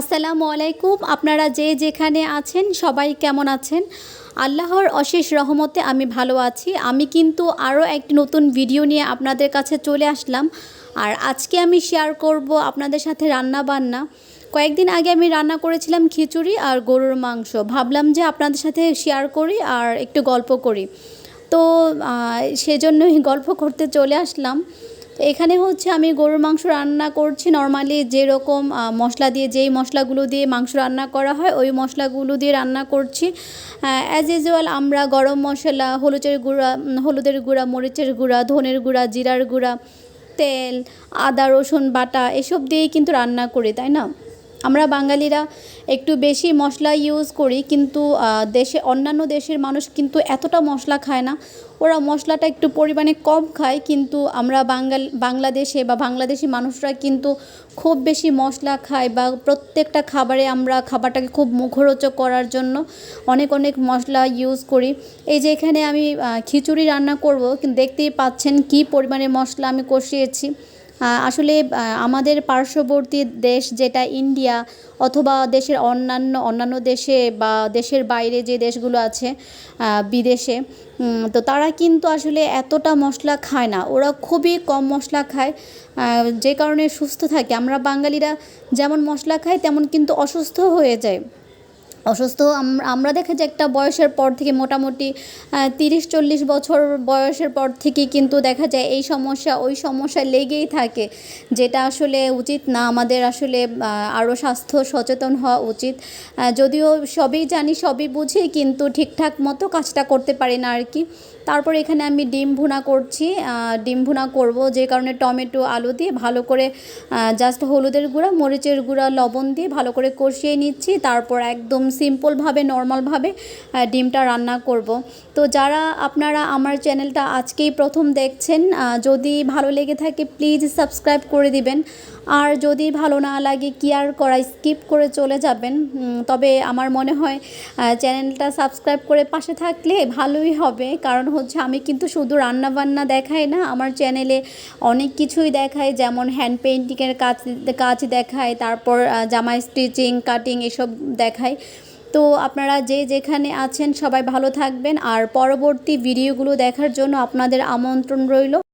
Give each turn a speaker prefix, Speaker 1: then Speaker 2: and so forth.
Speaker 1: আসসালামু আলাইকুম। আপনারা যে যেখানে আছেন, সবাই কেমন আছেন? আল্লাহর অশেষ রহমতে আমি ভালো আছি। আমি কিন্তু আরও একটি নতুন ভিডিও নিয়ে আপনাদের কাছে চলে আসলাম। আর আজকে আমি শেয়ার করব আপনাদের সাথে রান্না বান্না কয়েকদিন আগে আমি রান্না করেছিলাম খিচুড়ি আর গরুর মাংস। ভাবলাম যে আপনাদের সাথে শেয়ার করি আর একটু গল্প করি। তো সেজন্যই গল্প করতে চলে আসলাম। তো এখানে হচ্ছে আমি গরুর মাংস রান্না করছি। নর্মালি যেরকম মশলা দিয়ে, যেই মশলাগুলো দিয়ে মাংস রান্না করা হয়, ওই মশলাগুলো দিয়ে রান্না করছি। অ্যাজ ইউজুয়াল আমরা গরম মশলা, হলুদের গুঁড়া হলুদের গুঁড়া, মরিচের গুঁড়া, ধনের গুঁড়া, জিরার গুঁড়া, তেল, আদা, রসুন বাটা, এসব দিয়েই কিন্তু রান্না করি, তাই না? আমরা বাঙালিরা একটু বেশি মশলা ইউজ করি, কিন্তু দেশে, অন্যান্য দেশের মানুষ কিন্তু এতটা মশলা খায় না। ওরা মশলাটা একটু পরিমাণে কম খায়, কিন্তু আমরা বাঙাল বাংলাদেশে বা বাংলাদেশি মানুষরা কিন্তু খুব বেশি মশলা খায় বা প্রত্যেকটা খাবারে আমরা খাবারটাকে খুব মুখরোচক করার জন্য অনেক অনেক মশলা ইউজ করি। এই যে এখানে আমি খিচুড়ি রান্না করব দেখতেই পাচ্ছেন কি পরিমাণে মশলা আমি কষিয়েছি। আসলে আমাদের পার্শ্ববর্তী দেশ যেটা ইন্ডিয়া অথবা দেশের অন্যান্য অন্যান্য দেশে বা দেশের বাইরে যে দেশগুলো আছে বিদেশে তো তারা কিন্তু আসলে এতটা মশলা খায় না। ওরা খুবই কম মশলা খায় যে কারণে সুস্থ থাকে। আমরা বাঙালিরা যেমন মশলা খাই, তেমন কিন্তু অসুস্থ হয়ে যায়। অসুস্থ। আম- আমরা দেখা যায় একটা বয়সের পর থেকে মোটামুটি তিরিশ, চল্লিশ বছর বয়সের পর থেকে কিন্তু দেখা যায় এই সমস্যা, ওই সমস্যা লেগেই থাকে। যেটা আসলে উচিত না। আমাদের আসলে আরও স্বাস্থ্য সচেতন হওয়া উচিত। যদিও সবই জানি, সবই বুঝি, কিন্তু ঠিকঠাক মতো কাজটা করতে পারি না আর কি। তারপর এখানে আমি ডিম ভুনা করছি। ডিম ভুনা করব যে কারণে টমেটো, আলু দিয়ে ভালো করে জাস্ট হলুদের গুঁড়া, মরিচের গুঁড়া, লবণ দিয়ে ভালো করে কষিয়ে নিচ্ছি। তারপর একদম সিম্পলভাবে নর্মালভাবে ডিমটা রান্না করব। তো যারা আপনারা আমার চ্যানেলটা আজকেই প্রথম দেখছেন যদি ভালো লেগে থাকে প্লিজ সাবস্ক্রাইব করে দিবেন। আর যদি ভালো না লাগে কি আর করা স্কিপ করে চলে যাবেন। তবে আমার মনে হয় চ্যানেলটা সাবস্ক্রাইব করে পাশে থাকলে ভালোই হবে। কারণ হচ্ছে আমি কিন্তু শুধু রান্না বান্না দেখাই না, আমার চ্যানেলে অনেক কিছুই দেখাই। যেমন হ্যান্ড পেন্টিংয়ের কাজ কাজ দেখায় তারপর জামা স্টিচিং কাটিং এসব দেখাই। তো আপনারা যে যেখানে আছেন সবাই ভালো থাকবেন। আর পরবর্তী ভিডিওগুলো দেখার জন্য আপনাদের আমন্ত্রণ রইল।